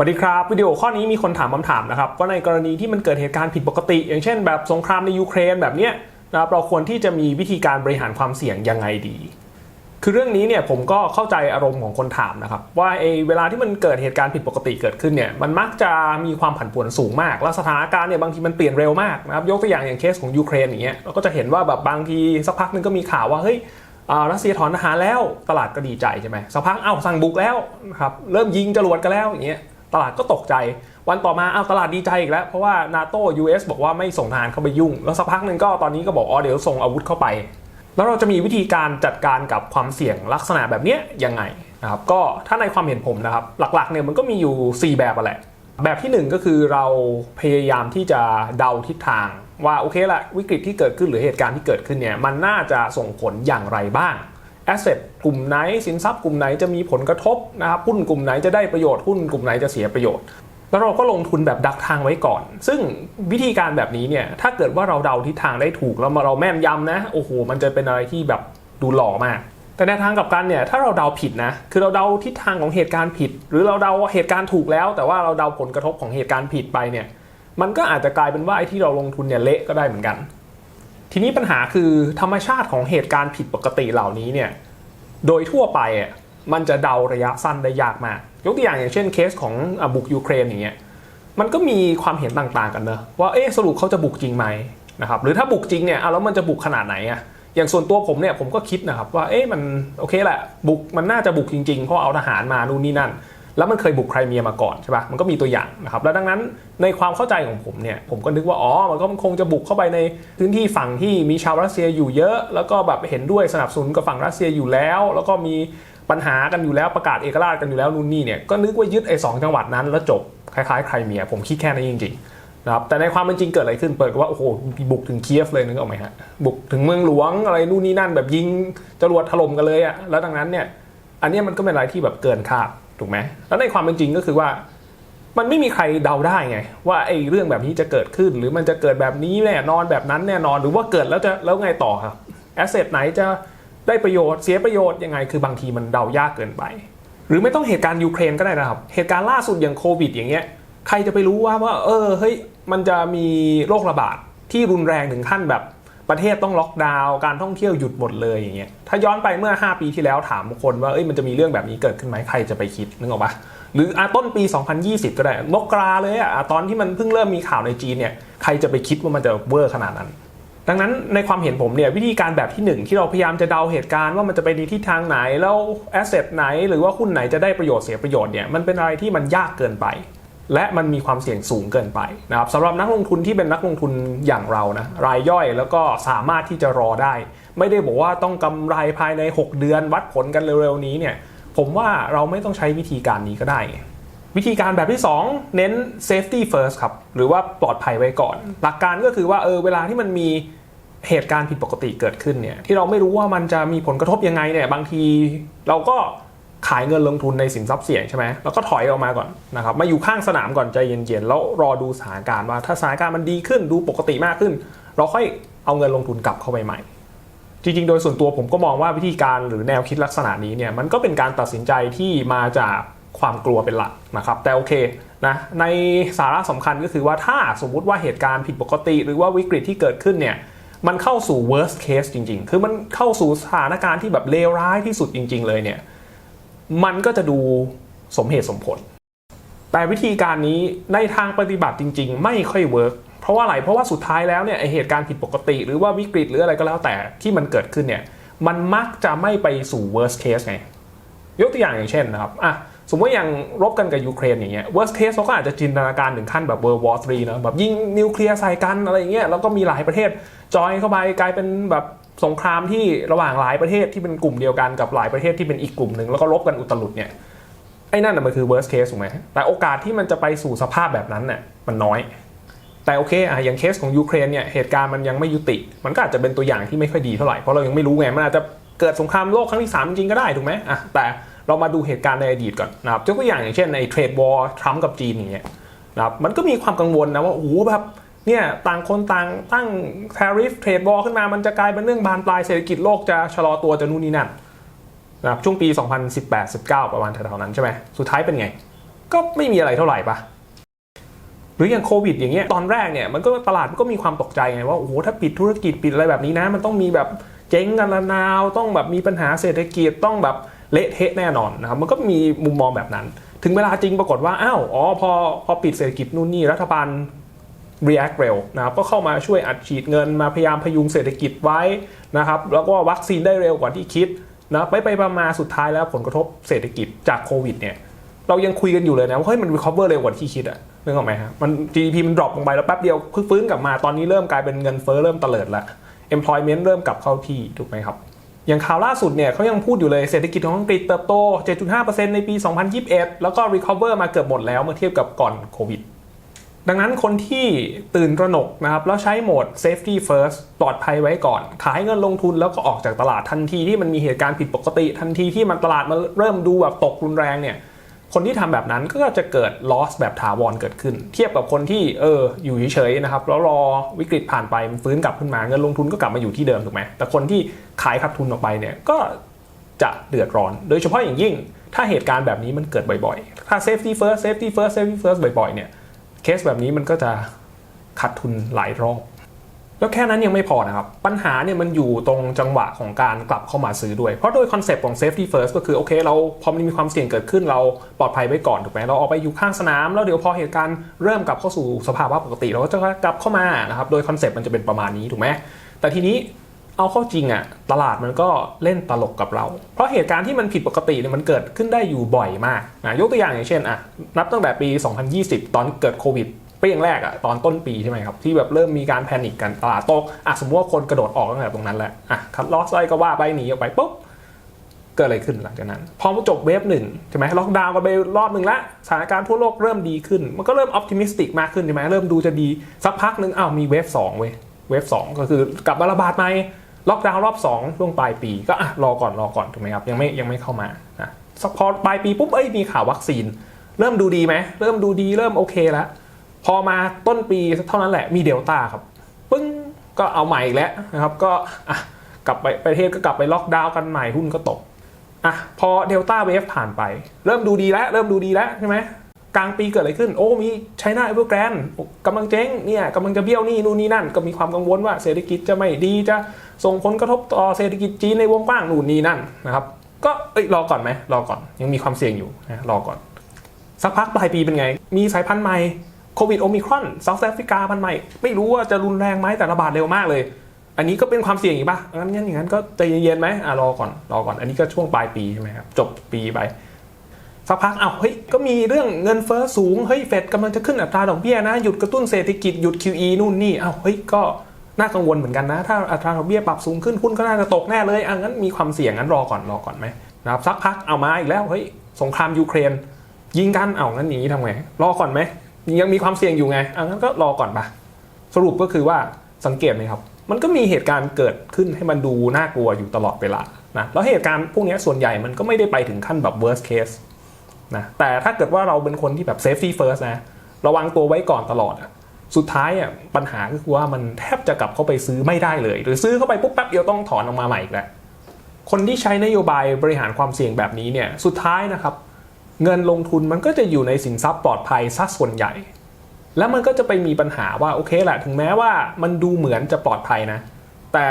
สวัสดีครับ วิดีโอข้อนี้มีคนถามคำถามนะครับว่าในกรณีที่มันเกิดเหตุการณ์ผิดปกติ อย่างเช่น แบบสงครามในยูเครนแบบเนี้ยนะครับเราควรที่จะมีวิธีการบริหารความเสี่ยงยังไงดี คือเรื่องนี้เนี่ยผมก็เข้าใจอารมณ์ของคนถามนะครับว่าไอเวลาที่มันเกิดเหตุการณ์ผิดปกติเกิดขึ้นเนี่ยมันมักจะมีความผันผวนสูงมาก แล้วสถานการณ์เนี่ยบางทีมันเปลี่ยนเร็วมากนะครับยกตัวอย่างอย่างเคสของยูเครนอย่างเงี้ยเราก็จะเห็นว่าแบบบางทีสักพักหนึงก็มีข่าวว่าเฮ้ยอ่ารัสเซียถอนทหารแล้วตลาดก็ดีใจใช่ไหมสักพักเอ้าสั่งบุกแล้วนะครับเริ่มยิงจรวดกันแล้วอย่างเงี้ย ตลาดก็ตกใจ วันต่อมาเอาตลาดดีใจอีกแล้ว เพราะว่านาโต้ US บอกว่าไม่ส่งทหารเข้าไปยุ่ง แล้วสักพักหนึ่งก็ตอนนี้ก็บอกอ๋อเดี๋ยวส่งอาวุธเข้าไป แล้วเราจะมีวิธีการจัดการกับความเสี่ยงลักษณะแบบนี้ยังไงนะครับก็ถ้าในความเห็นผมนะครับ หลักๆเนี่ยมันก็มีอยู่ 4 แบบแหละแบบที่ 1 ก็คือเราพยายามที่จะเดาทิศทาง ว่าโอเคละวิกฤตที่เกิดขึ้นหรือเหตุการณ์ที่เกิดขึ้นเนี่ยมันน่าจะส่งผลอย่างไรบ้าง แอสเซทกลุ่มไหนสินทรัพย์กลุ่มไหนจะมีผลกระทบนะครับหุ้นกลุ่มไหนจะได้ประโยชน์หุ้นกลุ่มไหนจะเสียประโยชน์ แล้วเราก็ลงทุนแบบดักทางไว้ก่อน ซึ่งวิธีการแบบนี้เนี่ยถ้าเกิดว่าเราเดาทิศทางได้ถูกแล้วมาเราแม่นยำนะโอ้โหมันจะเป็นอะไรที่แบบดูหล่อมากแต่ในทางกับกันเนี่ยถ้าเราเดาผิดนะคือเราเดาทิศทางของเหตุการณ์ผิด หรือเราเดาเหตุการณ์ถูกแล้ว แต่ว่าเราเดาผลกระทบของเหตุการณ์ผิดไปเนี่ยมันก็อาจจะกลายเป็นว่าไอ้ที่เราลงทุนเนี่ยเละก็ได้เหมือนกัน ทีนี้ปัญหาคือธรรมชาติของเหตุการณ์ผิดปกติเหล่านี้เนี่ยโดยทั่วไปอะมันจะเดาระยะสั้นได้ยากมาก ยกตัวอย่างอย่างเช่นเคสของบุกยูเครนอย่างเงี้ยมันก็มีความเห็นต่างๆกันเนอะว่าเอ๊ะสรุปเขาจะบุกจริงไหมนะครับหรือถ้าบุกจริงเนี่ยแล้วมันจะบุกขนาดไหนอะอย่างส่วนตัวผมเนี่ยผมก็คิดนะครับว่าเอ๊ะมันโอเคแหละบุกมันน่าจะบุกจริงๆเพราะเอาทหารมานู่นนี่นั่น แล้วมันเคยบุกไครเมียมาก่อนใช่ปะมันก็มีตัวอย่างนะครับ แล้วดังนั้นในความเข้าใจของผมเนี่ย ผมก็นึกว่า อ๋อ มันก็คงจะบุกเข้าไปในพื้นที่ฝั่งที่มีชาวรัสเซียอยู่เยอะ แล้วก็แบบเห็นด้วยสนับสนุนกับฝั่งรัสเซียอยู่แล้ว แล้วก็มีปัญหากันอยู่แล้วประกาศเอกราชกันอยู่แล้วนู่นนี่เนี่ย ก็นึกว่ายึดไอ้สองจังหวัดนั้นแล้วจบ คล้ายๆไครเมีย ผมคิดแค่นั้นจริงๆนะครับแต่ในความเป็นจริงเกิดอะไรขึ้นเปิดว่าโอ้โหบุกถึงเคียฟเลยนึกออกไหมฮะบุกถึงเมืองหลวงอะไรนู่นนี่นั่นแบบยิงจรวดถล่มกันเลยอะแล้วดังนั้นเนี่ยอันนี้มันก็เป็นอะไรที่แบบเกินคาด ถูกไหมแล้วในความเป็นจริงก็คือว่ามันไม่มีใครเดาได้ไง ว่าไอ้เรื่องแบบนี้จะเกิดขึ้น หรือมันจะเกิดแบบนี้แน่นอนแบบนั้นแน่นอนหรือว่าเกิดแล้วจะแล้วไงต่อครับแอสเซทไหนจะได้ประโยชน์เสียประโยชน์ยังไง คือบางทีมันเดายากเกินไป หรือไม่ต้องเหตุการณ์ยูเครนก็ได้นะครับ เหตุการณ์ล่าสุดอย่างโควิด อย่างเงี้ยใครจะไปรู้ว่าว่า เออเฮ้ยมันจะมีโรคระบาดที่รุนแรงถึงขั้นแบบ ประเทศต้องล็อกดาวน์การท่องเที่ยวหยุดหมดเลยอย่างเงี้ยถ้าย้อนไปเมื่อ 5 ปีที่แล้วถามคนว่าเอ้ยมันจะมีเรื่องแบบนี้เกิดขึ้นไหมใครจะไปคิดนึกออกปะหรืออต้นปี 2020 ก็ได้มกราเลยอะตอนที่มันเพิ่งเริ่มมีข่าวในจีนเนี่ยใครจะไปคิดว่ามันจะเวอร์ขนาดนั้น ดังนั้นในความเห็นผมเนี่ยวิธีการแบบที่หนึ่งที่เราพยายามจะเดาเหตุการณ์ว่ามันจะไปในทิศทางไหนแล้วแอสเซทไหน หรือว่าหุ้นไหนจะได้ประโยชน์เสียประโยชน์เนี่ยมันเป็นอะไรที่มันยากเกินไป และมันมีความเสี่ยงสูงเกินไปนะครับสำหรับนักลงทุนที่เป็นนักลงทุนอย่างเรานะรายย่อยแล้วก็สามารถที่จะรอได้ ไม่ได้บอกว่าต้องกำไรภายใน 6 เดือนวัดผลกันเร็วๆนี้เนี่ยผมว่าเราไม่ต้องใช้วิธีการนี้ก็ได้ วิธีการแบบที่ 2 เน้น safety first ครับหรือว่าปลอดภัยไว้ก่อน หลักการก็คือว่าเออเวลาที่มันมีเหตุการณ์ผิดปกติเกิดขึ้นเนี่ยที่เราไม่รู้ว่ามันจะมีผลกระทบยังไงเนี่ยบางทีเราก็ ขายเงินลงทุนในสินทรัพย์เสี่ยงใช่ไหมแล้วก็ถอยออกมาก่อนนะครับ มาอยู่ข้างสนามก่อนใจเย็นๆ แล้วรอดูสถานการณ์ว่าถ้าสถานการณ์มันดีขึ้นดูปกติมากขึ้น เราค่อยเอาเงินลงทุนกลับเข้าไปใหม่ จริงๆ โดยส่วนตัวผมก็มองว่าวิธีการหรือแนวคิดลักษณะนี้เนี่ยมันก็เป็นการตัดสินใจที่มาจากความกลัวเป็นหลักนะครับ แต่โอเคนะในสาระสำคัญก็คือว่าถ้าสมมุติว่าเหตุการณ์ผิดปกติ หรือว่าวิกฤตที่เกิดขึ้นเนี่ยมันเข้าสู่ worst case จริง ๆ คือมันเข้าสู่สถานการณ์ที่แบบเลวร้ายที่สุดจริง ๆ เลยเนี่ย มันก็จะดูสมเหตุสมผล แต่วิธีการนี้ในทางปฏิบัติจริง ๆ ไม่ค่อยเวิร์กเพราะว่าอะไรเพราะว่าสุดท้ายแล้วเนี่ยเหตุการณ์ผิดปกติ หรือว่าวิกฤตหรืออะไรก็แล้วแต่ที่มันเกิดขึ้นเนี่ยมันมักจะไม่ไปสู่ worst case ไงยกตัวอย่างอย่างเช่นนะครับอะสมมติอย่างรบกันกับยูเครนอย่างเงี้ย worst case เราก็อาจจะจินตนาการถึงขั้นแบบ world war 3นะแบบยิงนิวเคลียร์ใส่กันอะไรเงี้ยแล้วก็มีหลายประเทศจอยเข้าไปกลายเป็นแบบ สงครามที่ระหว่างหลายประเทศที่เป็นกลุ่มเดียวกันกับหลายประเทศที่เป็นอีกกลุ่มหนึ่งแล้วก็รบกันอุตลุดเนี่ยไอ้นั่นน่ะมันคือ worst case ถูกไหมแต่โอกาสที่มันจะไปสู่สภาพแบบนั้นเนี่ยมันน้อย แต่โอเคอะอย่างเคสของยูเครนเนี่ยเหตุการณ์มันยังไม่ยุติ มันก็อาจจะเป็นตัวอย่างที่ไม่ค่อยดีเท่าไหร่เพราะเรายังไม่รู้ไงมันอาจจะเกิดสงครามโลกครั้งที่ 3 จริงก็ได้ถูกไหมอะแต่เรามาดูเหตุการณ์ในอดีตก่อนนะครับยกตัวอย่างอย่างเช่นในเทรดวอร์ทรัมป์กับจีนอย่างเงี้ยนะครับมันก็มีความกังวลนะว่าโอ้โหแบบ เนี่ยต่างคนต่างตั้ง tariff trade war ขึ้นมามันจะกลายเป็นเรื่องบานปลายเศรษฐกิจโลกจะชะลอตัวจะนู่นนี่นั่นนะครับช่วงปี 2018-19 ประมาณแถวๆนั้นใช่ไหมสุดท้ายเป็นไง ก็ไม่มีอะไรเท่าไหร่ปะหรืออย่างโควิดอย่างเงี้ยตอนแรกเนี่ยมันก็ตลาดมันก็มีความตกใจไงว่าโอ้โหถ้าปิดธุรกิจปิดอะไรแบบนี้นะ มันต้องมีแบบเจ๊งกันละนาวต้องแบบมีปัญหาเศรษฐกิจต้องแบบเละเทะแน่นอนนะครับมันก็มีมุมมองแบบนั้น ถึงเวลาจริงปรากฏว่าอ้าวอ๋อพอพอปิดเศรษฐกิจนู่นนี่รัฐบาล react เร็วนะครับก็เข้ามาช่วยอัดฉีดเงินมาพยายามพยุงเศรษฐกิจไว้นะครับแล้วก็วัคซีนได้เร็วกว่าที่คิดนะไปไปๆมาๆสุดท้ายแล้วผลกระทบเศรษฐกิจจากโควิดเนี่ยเรายังคุยกันอยู่เลยนะว่าเฮ้ยมัน recover เร็วกว่าที่คิดอะนึกออกไหมฮะมัน GDP มัน drop ลงไปแล้วแป๊บเดียวเพิ่งฟื้นกลับมาตอนนี้เริ่มกลายเป็นเงินเฟ้อเริ่มเตลิดแล้ว employment เริ่มกลับเข้าที่ถูกไหมครับอย่างข่าวล่าสุดเนี่ยเขายังพูดอยู่เลยเศรษฐกิจของอังกฤษเติบโต 7.5%ในปี 2021 แล้วก็ recover มาเกือบหมดแล้วเมื่อเทียบกับก่อนโควิด ดังนั้นคนที่ตื่นตระหนกนะครับแล้วใช้โหมด safety first ปลอดภัยไว้ก่อน ขายเงินลงทุนแล้วก็ออกจากตลาดทันทีที่มันมีเหตุการณ์ผิดปกติ ทันทีที่มันตลาดมันเริ่มดูแบบตกรุนแรงเนี่ยคนที่ทำแบบนั้นก็จะเกิด loss แบบถาวรเกิดขึ้น เทียบกับคนที่เอออยู่เฉยๆนะครับแล้วรอวิกฤตผ่านไปมันฟื้นกลับขึ้นมาเงินลงทุนก็กลับมาอยู่ที่เดิมถูกไหมแต่คนที่ขายขาดทุนออกไปเนี่ยก็จะเดือดร้อน โดยเฉพาะอย่างยิ่ง ถ้าเหตุการณ์แบบนี้มันเกิดบ่อยๆ ถ้า safety first safety first safety first บ่อยๆเนี่ย สแบบนี้มันก็จะขาดทุนหลายรอบ แล้วแค่นั้นยังไม่พอนะครับ ปัญหาเนี่ยมันอยู่ตรงจังหวะของการกลับเข้ามาซื้อด้วย เพราะโดยคอนเซปต์ของ safety first ก็คือโอเค เราพอมันมีความเสี่ยงเกิดขึ้นเราปลอดภัยไว้ก่อนถูกไหมเราออกไปอยู่ข้างสนาม แล้วเดี๋ยวพอเหตุการณ์เริ่มกลับเข้าสู่สภาวะปกติ เราก็จะกลับเข้ามานะครับ โดยคอนเซปต์มันจะเป็นประมาณนี้ถูกไหมแต่ทีนี้ เอาเข้าจริงอะตลาดมันก็เล่นตลกกับเรา เพราะเหตุการณ์ที่มันผิดปกติเนี่ยมันเกิดขึ้นได้อยู่บ่อยมากนะยกตัวอย่างอย่างเช่นอะนับตั้งแต่ปี 2020 ตอนเกิดโควิดเปียงแรกอะตอนต้นปีใช่ไหมครับ ที่แบบเริ่มมีการแพนิคกันตลาดตกอะสมมติว่าคนกระโดดออกตั้งแต่ตรงนั้นแหละอะคัดลอสอะไรก็ว่าไปหนีออกไปปุ๊บเกิดอะไรขึ้นหลังจากนั้น พอจบเวฟหนึ่งใช่ไหมล็อกดาวน์กันไปรอบหนึ่งแล้วสถานการณ์ทั่วโลกเริ่มดีขึ้น มันก็เริ่มออ t ติมิสติกมากขึ้นใช่ไหมเริ่มดูจะดีสักพักหนึ่งอ้าวมีเวฟสองเว้ยเวฟสองก็คือกลับมาระบาดใหม่ ล็อกดาวน์รอบสองช่วงปลายปีก็อะรอก่อนรอก่อนถูกไหมครับยังไม่ยังไม่เข้ามานะสักพอปลายปีปุ๊บเอ้ยมีข่าววัคซีน เริ่มดูดีไหมเริ่มดูดีเริ่มโอเคแล้วพอมาต้นปีเท่านั้นแหละมีเดลต้าครับปึ้งก็เอาใหม่อีกแล้วนะครับก็อะกลับไปประเทศก็กลับไปล็อกดาวน์กันใหม่หุ้นก็ตกอะพอเดลต้าเวฟผ่านไป เริ่มดูดีแล้ว เริ่มดูดีแล้วใช่ไหม กลางปีเกิดอะไรขึ้น โอ้มีไชน่าเอเวอร์แกรนด์กำลังเจ๊งเนี่ยกำลังจะเบี้ยวนี่นู่นนี่นั่น ก็มีความกังวลว่าเศรษฐกิจจะไม่ดีจะส่งผลกระทบต่อเศรษฐกิจจีนในวงกว้างนู่นนี่นั่นนะครับก็เอ้ยรอก่อนไหมรอก่อนยังมีความเสี่ยงอยู่นะรอก่อน สักพักปลายปีเป็นไง มีสายพันธุ์ใหม่โควิดโอมิครอนเซาท์แอฟริกาพันธุ์ใหม่ ไม่รู้ว่าจะรุนแรงไหมแต่ระบาดเร็วมากเลย อันนี้ก็เป็นความเสี่ยงอีกป่ะงั้นงั้นอย่างนั้นก็ใจเย็นๆไหมอะรอก่อนรอก่อน อันนี้ก็ช่วงปลายปีใช่ไหมครับจบปีไป สักพักอ้าวเฮ้ยก็มีเรื่องเงินเฟ้อสูงเฮ้ยเฟดกำลังจะขึ้นอัตราดอกเบี้ยนะหยุดกระตุ้นเศรษฐกิจหยุด QE นู่นนี่อ้าวเฮ้ยก็น่ากังวลเหมือนกันนะ ถ้าอัตราดอกเบี้ยปรับสูงขึ้นหุ้นก็น่าจะตกแน่เลยอะงั้นมีความเสี่ยงงั้นรอก่อนรอก่อนไหมนะครับสักพักเอามาอีกแล้วเฮ้ยสงครามยูเครน ยิงกันเอางั้นอย่างนี้ทำไงรอก่อนไหมยังมีความเสี่ยงอยู่ไงอะงั้นก็รอก่อนปะสรุปก็คือว่าสังเกตไหมครับ มันก็มีเหตุการณ์เกิดขึ้นให้มันดูน่ากลัวอยู่ตลอดเวลานะแล้วเหตุการณ์พวกนี้ส่วนใหญ่มันก็ไม่ได้ไปถึงขั้นแบบ worst case นะแต่ถ้าเกิดว่าเราเป็นคนที่แบบ safety first นะระวังตัวไว้ก่อนตลอดสุดท้ายอะปัญหาก็คือว่ามันแทบจะกลับเข้าไปซื้อไม่ได้เลย หรือซื้อเข้าไปปุ๊บแป๊บเดียวต้องถอนออกมาใหม่อีกแล้วคนที่ใช้นโยบายบริหารความเสี่ยงแบบนี้เนี่ยสุดท้ายนะครับ เงินลงทุนมันก็จะอยู่ในสินทรัพย์ปลอดภัยซะส่วนใหญ่ แล้วมันก็จะไปมีปัญหาว่าโอเคแหละถึงแม้ว่ามันดูเหมือนจะปลอดภัยนะ แต่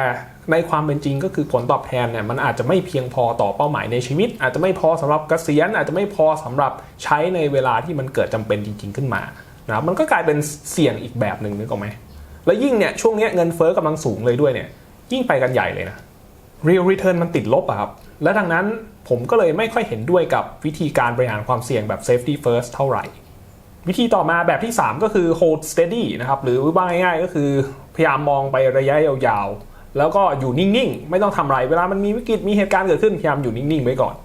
ในความเป็นจริงก็คือผลตอบแทนเนี่ยมันอาจจะไม่เพียงพอต่อเป้าหมายในชีวิต อาจจะไม่พอสำหรับเกษียณอาจจะไม่พอสำหรับใช้ในเวลาที่มันเกิดจำเป็นจริง ๆ ขึ้นมานะครับมันก็กลายเป็นเสี่ยงอีกแบบหนึ่งนึกออกไหมแล้วยิ่งเนี่ยช่วงนี้เงินเฟ้อกำลังสูงเลยด้วยเนี่ยยิ่งไปกันใหญ่เลยนะ real return มันติดลบอะครับและดังนั้นผมก็เลยไม่ค่อยเห็นด้วยกับวิธีการบริหารความเสี่ยงแบบ safety first เท่าไหร่ วิธีต่อมาแบบที่ 3 ก็คือ hold steady นะครับหรือว่าง่ายๆก็คือพยายามมองไประยะยาวๆ แล้วก็อยู่นิ่งๆ ไม่ต้องทำอะไร เวลามันมีวิกฤตมีเหตุการณ์เกิดขึ้นพยายามอยู่นิ่งๆไว้ก่อน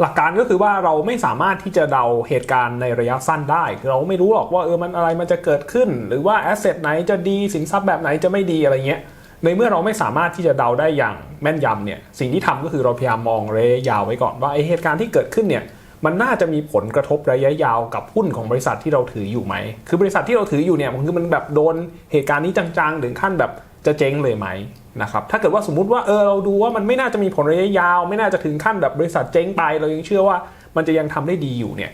หลักการก็คือว่าเราไม่สามารถที่จะเดาเหตุการณ์ในระยะสั้นได้คือเราไม่รู้หรอกว่าเออมันอะไรมันจะเกิดขึ้น หรือว่าแอสเซทไหนจะดีสินทรัพย์แบบไหนจะไม่ดีอะไรเงี้ยในเมื่อเราไม่สามารถที่จะเดาได้อย่างแม่นยำเนี่ยสิ่งที่ทำก็คือเราพยายามมองระยะยาวไว้ก่อนว่าไอเหตุการณ์ที่เกิดขึ้นเนี่ยมันน่าจะมีผลกระทบระยะยาวกับหุ้นของบริษัทที่เราถืออยู่ไหม คือบริษัทที่เราถืออยู่เนี่ยมันคือมันแบบโดนเหตุการณ์นี้จังๆ ถึงขั้นแบบจะเจ๊งเลยไหม นะครับถ้าเกิดว่าสมมุติว่าเออเราดูว่ามันไม่น่าจะมีผลระยะยาว ไม่น่าจะถึงขั้นแบบบริษัทเจ๊งไป เรายังเชื่อว่ามันจะยังทำได้ดีอยู่เนี่ย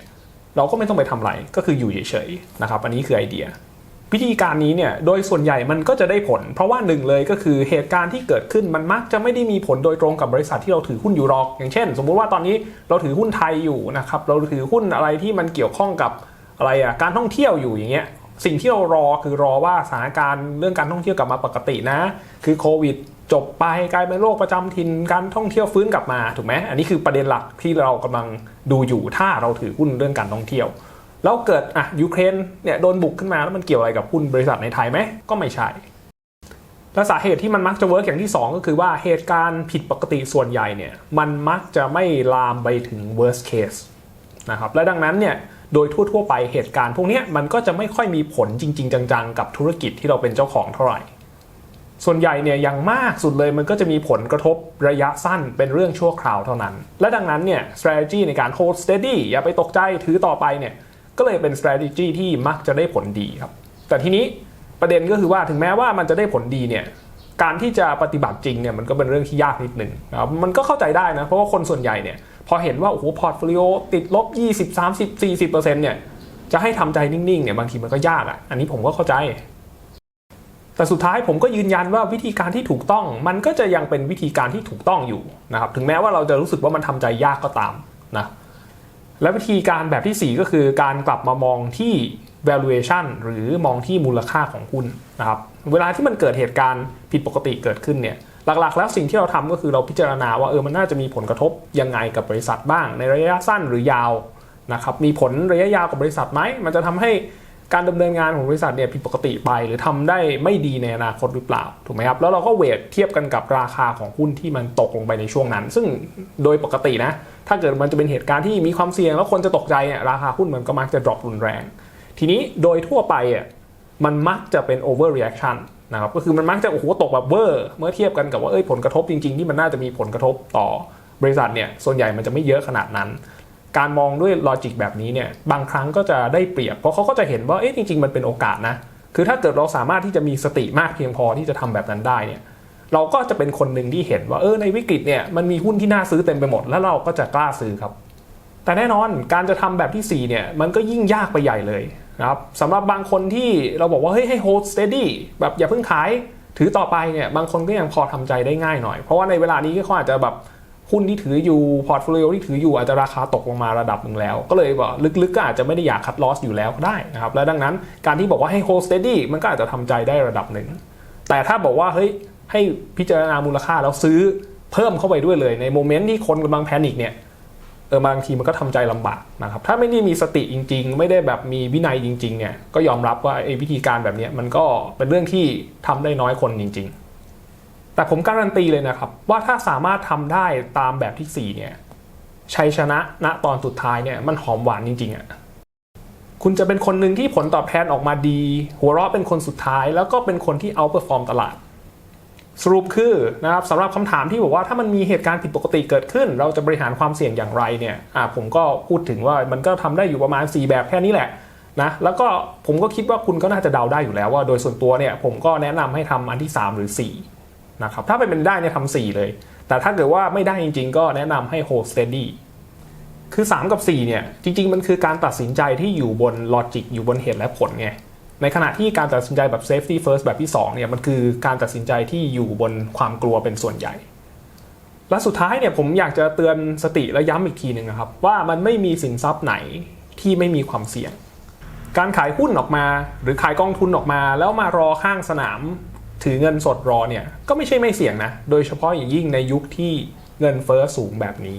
เราก็ไม่ต้องไปทำอะไรก็คืออยู่เฉยๆนะครับอันนี้คือไอเดียวิธีการนี้เนี่ยโดยส่วนใหญ่มันก็จะได้ผล เพราะว่าหนึ่งเลยก็คือเหตุการณ์ที่เกิดขึ้นมันมักจะไม่ได้มีผลโดยตรงกับบริษัทที่เราถือหุ้นอยู่หรอก อย่างเช่น สมมุติว่าตอนนี้เราถือหุ้นไทยอยู่นะครับเราถือหุ้นอะไรที่มันเกี่ยวข้องกับอะไรอะการท่องเที่ยวอยู่อย่างเงี้ย สิ่งที่เรารอคือรอว่าสถานการณ์เรื่องการท่องเที่ยวกลับมาปกตินะ คือโควิดจบไปกลายเป็นโรคประจำถิ่นการท่องเที่ยวฟื้นกลับมาถูกไหมอันนี้คือประเด็นหลักที่เรากำลังดูอยู่ถ้าเราถือหุ้นเรื่องการท่องเที่ยว แล้วเกิดอะยูเครนเนี่ยโดนบุกขึ้นมาแล้วมันเกี่ยวอะไรกับหุ้นบริษัทในไทยไหมก็ไม่ใช่และสาเหตุที่มันมักจะเวิร์กอย่างที่ 2 ก็คือว่าเหตุการณ์ผิดปกติส่วนใหญ่เนี่ยมันมักจะไม่ลามไปถึง worst case นะครับและดังนั้นเนี่ย โดยทั่วๆไปเหตุการณ์พวกนี้มันก็จะไม่ค่อยมีผลจริง ๆ จังๆ กับธุรกิจที่เราเป็นเจ้าของเท่าไหร่ ส่วนใหญ่เนี่ยย่างมากสุดเลยมันก็จะมีผลกระทบระยะสั้นเป็นเรื่องชั่วคราวเท่านั้น และดังนั้นเนี่ย strategy ในการ hold steady อย่าไปตกใจถือต่อไปเนี่ยก็เลยเป็น strategy ที่มักจะได้ผลดีครับ แต่ทีนี้ประเด็นก็คือว่าถึงแม้ว่ามันจะได้ผลดีเนี่ยการที่จะปฏิบัติจริงเนี่ยมันก็เป็นเรื่องที่ยากนิดหนึ่งนะครับมันก็เข้าใจได้นะเพราะว่าคนส่วนใหญ่เนี่ย พอเห็นว่าโอ้โหพอร์ตโฟลิโอติดลบ 20 30 40%เนี่ยจะให้ทำใจนิ่งๆเนี่ยบางทีมันก็ยากอะ อันนี้ผมก็เข้าใจ แต่สุดท้ายผมก็ยืนยันว่าวิธีการที่ถูกต้องมันก็จะยังเป็นวิธีการที่ถูกต้องอยู่นะครับถึงแม้ว่าเราจะรู้สึกว่ามันทำใจยากก็ตามนะและวิธีการแบบที่ 4 ก็คือการกลับมามองที่ valuation หรือมองที่มูลค่าของหุ้นนะครับ เวลาที่มันเกิดเหตุการณ์ผิดปกติเกิดขึ้นเนี่ย หลักๆ แล้วสิ่งที่เราทำก็คือเราพิจารณาว่าเออมันน่าจะมีผลกระทบยังไงกับบริษัทบ้าง ในระยะสั้นหรือยาวนะครับมีผลระยะยาวกับบริษัทไหมมันจะทำให้การดำเนินงานของบริษัทเนี่ยผิดปกติไป หรือทำได้ไม่ดีในอนาคตหรือเปล่าถูกไหมครับแล้วเราก็เวทเทียบกันกับราคาของหุ้นที่มันตกลงไปในช่วงนั้น ซึ่งโดยปกตินะถ้าเกิดมันจะเป็นเหตุการณ์ที่มีความเสี่ยง แล้วคนจะตกใจเนี่ยราคาหุ้นมันก็มักจะ drop รุนแรง ทีนี้โดยทั่วไปอะมันมักจะเป็น over reaction นะครับก็คือมันมักจะโอ้โหตกแบบเวอร์เมื่อเทียบกันกับว่าเอ้ยผลกระทบจริงๆที่มันน่าจะมีผลกระทบต่อบริษัทเนี่ยส่วนใหญ่มันจะไม่เยอะขนาดนั้น การมองด้วยลอจิกแบบนี้เนี่ยบางครั้งก็จะได้เปรียบ เพราะเขาก็จะเห็นว่าเอ๊ะจริง ๆ มันเป็นโอกาสนะคือถ้าเกิดเราสามารถที่จะมีสติมากเพียงพอที่จะทำแบบนั้นได้เนี่ยเราก็จะเป็นคนหนึ่งที่เห็นว่าเออในวิกฤตเนี่ยมันมีหุ้นที่น่าซื้อเต็มไปหมด แล้วเราก็จะกล้าซื้อครับ แต่แน่นอนการจะทำแบบที่4เนี่ยมันก็ยิ่งยากไปใหญ่เลย นะครับสำหรับบางคนที่เราบอกว่าเฮ้ยให้ hold steady แบบอย่าเพิ่งขายถือต่อไปเนี่ยบางคนก็ยังพอทำใจได้ง่ายหน่อย เพราะว่าในเวลานี้เขาอาจจะแบบหุ้นที่ถืออยู่พอร์ตโฟลิโอที่ถืออยู่อาจจะราคาตกลงมาระดับหนึ่งแล้ว ก็เลยบอกลึกๆก็อาจจะไม่ได้อยากคัดลอสอยู่แล้วก็ได้นะครับและดังนั้นการที่บอกว่าให้ hold steady มันก็อาจจะทำใจได้ระดับหนึ่ง แต่ถ้าบอกว่าเฮ้ยให้พิจารณามูลค่าแล้วซื้อเพิ่มเข้าไปด้วยเลยในโมเมนต์ที่คนกำลังแพนิคเนี่ย เออบางทีมันก็ทำใจลำบากนะครับถ้าไม่ได้มีสติจริง ๆ ไม่ได้แบบมีวินัยจริงๆเนี่ยก็ยอมรับว่าไอ้วิธีการแบบนี้มันก็เป็นเรื่องที่ทำได้น้อยคนจริง ๆ แต่ผมการันตีเลยนะครับ ว่าถ้าสามารถทำได้ตามแบบที่ 4 เนี่ยชัยชนะณตอนสุดท้ายเนี่ยมันหอมหวานจริงๆอะ่ะคุณจะเป็นคนหนึ่งที่ผลตอบแทนออกมาดี หัวเราะเป็นคนสุดท้าย แล้วก็เป็นคนที่เอาเปอร์ฟอร์มตลาด สรุปคือนะครับสำหรับคำถามที่บอกว่าถ้ามันมีเหตุการณ์ผิดปกติเกิดขึ้น เราจะบริหารความเสี่ยงอย่างไรเนี่ยอ่าผมก็พูดถึงว่ามันก็ทำได้อยู่ประมาณ 4 แบบแค่นี้แหละนะแล้วก็ผมก็คิดว่าคุณก็น่าจะเดาได้อยู่แล้วว่าโดยส่วนตัวเนี่ยผมก็แนะนำให้ทำอันที่ 3 หรือ4นะครับถ้าเป็นได้เนี่ยทำ4เลย แต่ถ้าเกิดว่าไม่ได้จริง ๆ ก็แนะนำให้ hold steady คือ 3 กับ 4เนี่ยจริง ๆ มันคือการตัดสินใจที่อยู่บนลอจิกอยู่บนเหตุและผลไง ในขณะที่การตัดสินใจแบบ safety first แบบที่2เนี่ยมันคือการตัดสินใจที่อยู่บนความกลัวเป็นส่วนใหญ่ และสุดท้ายเนี่ยผมอยากจะเตือนสติและย้ำอีกทีหนึ่งนะครับว่ามันไม่มีสินทรัพย์ไหนที่ไม่มีความเสี่ยง การขายหุ้นออกมา หรือขายกองทุนออกมา แล้วมารอข้างสนาม ถือเงินสดรอเนี่ยก็ไม่ใช่ไม่เสี่ยงนะ โดยเฉพาะอย่างยิ่งในยุคที่เงินเฟ้อสูงแบบนี้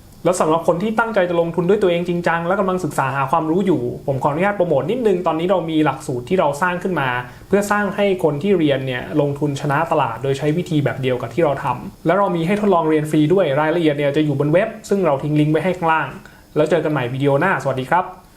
แล้วสำหรับคนที่ตั้งใจจะลงทุนด้วยตัวเองจริงจังและกำลังศึกษาหาความรู้อยู่ ผมขออนุญาตโปรโมทนิดนึง ตอนนี้เรามีหลักสูตรที่เราสร้างขึ้นมา เพื่อสร้างให้คนที่เรียนเนี่ยลงทุนชนะตลาด โดยใช้วิธีแบบเดียวกับที่เราทำและเรามีให้ทดลองเรียนฟรีด้วยรายละเอียดเนี่ยจะอยู่บนเว็บ ซึ่งเราทิ้งลิงก์ไว้ให้ข้างล่าง แล้วเจอกันใหม่วิดีโอหน้าสวัสดีครับ